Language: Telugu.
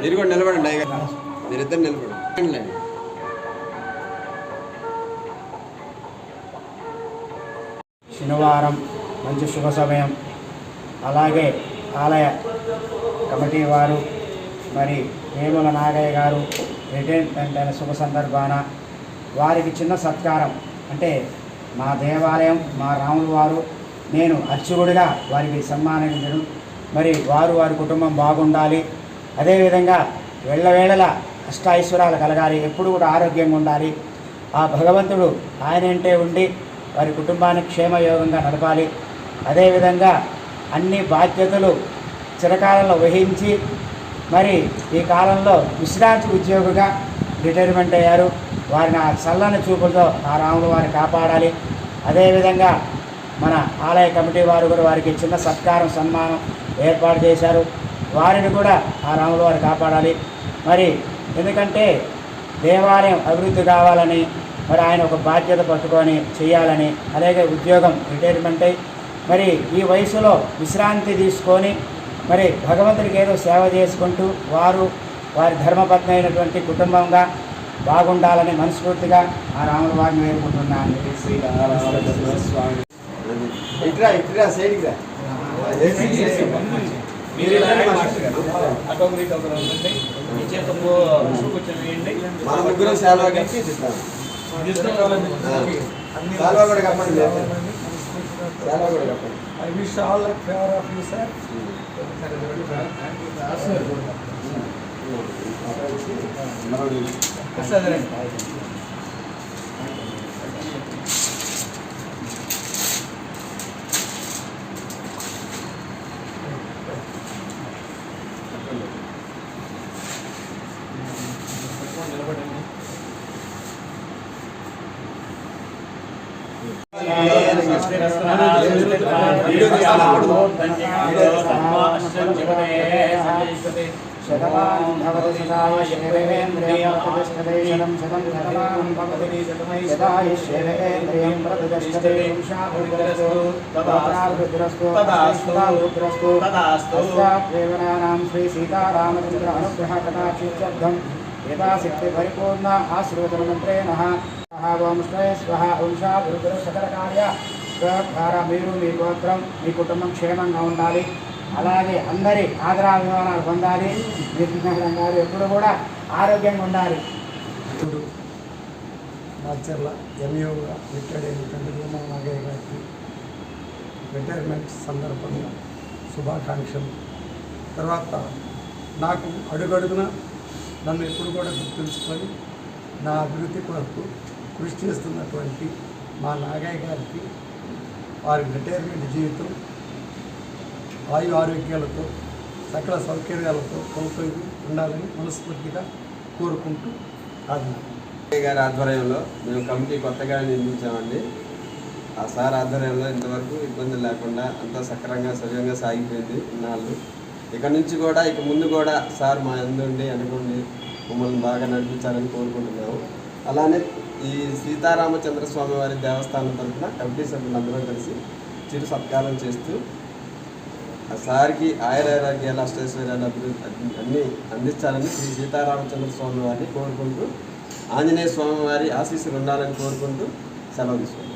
మీరు కూడా నిలబడండి అయ్య గారు. మీరిద్దరు నిలబడండి. శనివారం మంచి శుభ సమయం. అలాగే ఆలయ కమిటీ వారు మరి వేముల నాగయ్య గారు రిటైర్మెంట్ అయిన శుభ సందర్భాన వారికి చిన్న సత్కారం. అంటే మా దేవాలయం మా రాములు వారు నేను అర్చకుడిగా వారికి సన్మానించడం మరి వారు వారి కుటుంబం బాగుండాలి. అదేవిధంగా వెళ్ళవేళల అష్టాయిశ్వరాలు కలగాలి. ఎప్పుడు కూడా ఆరోగ్యంగా ఉండాలి. ఆ భగవంతుడు ఆయనంటే ఉండి వారి కుటుంబాన్ని క్షేమయోగంగా నడపాలి. అదేవిధంగా అన్ని బాధ్యతలు చిరకాలంలో వహించి మరి ఈ కాలంలో విశ్రాంతి ఉద్యోగిగా రిటైర్మెంట్ అయ్యారు. వారిని ఆ చల్లని చూపులతో ఆ రాముడు వారిని కాపాడాలి. అదేవిధంగా మన ఆలయ కమిటీ వారు కూడా వారికి చిన్న సత్కారం సన్మానం ఏర్పాటు చేశారు. వారిని కూడా ఆ రాములు వారు కాపాడాలి. మరి ఎందుకంటే దేవాలయం అభివృద్ధి కావాలని మరి ఆయన ఒక బాధ్యత పట్టుకొని చేయాలని అలాగే ఉద్యోగం రిటైర్మెంట్ అయి మరి ఈ వయసులో విశ్రాంతి తీసుకొని మరి భగవంతుడికి ఏదో సేవ చేసుకుంటూ వారు వారి ధర్మపత్ని అయినటువంటి కుటుంబంగా బాగుండాలని మనస్ఫూర్తిగా ఆ రాముల వారిని వేడుకుంటున్నాను. స్వామి. ఇట్రా ఇట్రా సైడ్కి రా. మన ముగ్గురు శాలువా కట్టి శాలువా కూడా కప్పండి శాలువా. కూడా కప్పండి. I wish all the favor of you, sir. Shatamanam Bhavati సదాయ శివేంద్రియం ప్రతిష్టతే శతం శతం శతమానం భవతి సదాయుష్యేంద్రియం ప్రతిష్టతే వంశాభివృద్ధిరస్తు తదాభివృద్ధిరస్తు తదాస్తు తదాస్తు దేవనానాం శ్రీ సీతారామచంద్ర అనుగ్రహ కటాక్షిత్యర్థం యథాశక్తి పరిపూర్ణ ఆశీర్వచన మంత్రేణ సకల కార్య. ద్వారా మీరు మీ గోత్రం మీ కుటుంబం క్షేమంగా ఉండాలి. అలాగే అందరి ఆదరాభిమానాలు పొందాలి. నిర్విఘ్నం గారు ఎప్పుడు కూడా ఆరోగ్యంగా ఉండాలి. ఇప్పుడు మాచర్ల ఎంఈఓగా రిటైర్డ్ అయినటువంటి భీమా నాగయ్య గారికి రిటైర్మెంట్ సందర్భంగా శుభాకాంక్షలు. తర్వాత నాకు అడుగడుగున నన్ను ఎప్పుడు కూడా గుర్తుంచుకొని నా అభివృద్ధి కొరకు కృషి చేస్తున్నటువంటి మా నాగయ్య గారికి వారి రిటైర్మెంట్ జీవితం ఆయు ఆరోగ్యాలతో సకల సౌకర్యాలతో కొనసాగి ఉండాలని మనస్ఫూర్తిగా కోరుకుంటూ ఆజ్ఞ గారి ఆధ్వర్యంలో మేము కమిటీ కొత్తగా నిర్మించామండి. ఆ సార్ ఆధ్వర్యంలో ఇంతవరకు ఇబ్బంది లేకుండా అంతా సక్రంగా సవ్యంగా సాగిపోయింది ఇన్నాళ్ళు. ఇక నుంచి కూడా ఇక ముందు కూడా సార్ మా ఎందుండి అనుకోండి మమ్మల్ని బాగా నడిపించాలని కోరుకుంటున్నాము. అలానే ఈ సీతారామచంద్రస్వామి వారి దేవస్థానం తరఫున కమిటీ సభ్యులందరూ కలిసి చిరు సత్కారం చేస్తూ సార్కి ఆయురారోగ్యాలు అష్టైశ్వర్యాలు అభివృద్ధి అన్నీ అందించాలని శ్రీ సీతారామచంద్ర స్వామి వారిని కోరుకుంటూ ఆంజనేయ స్వామి వారి ఆశీస్సులు ఉండాలని కోరుకుంటూ సెలవు తీసుకుంటాం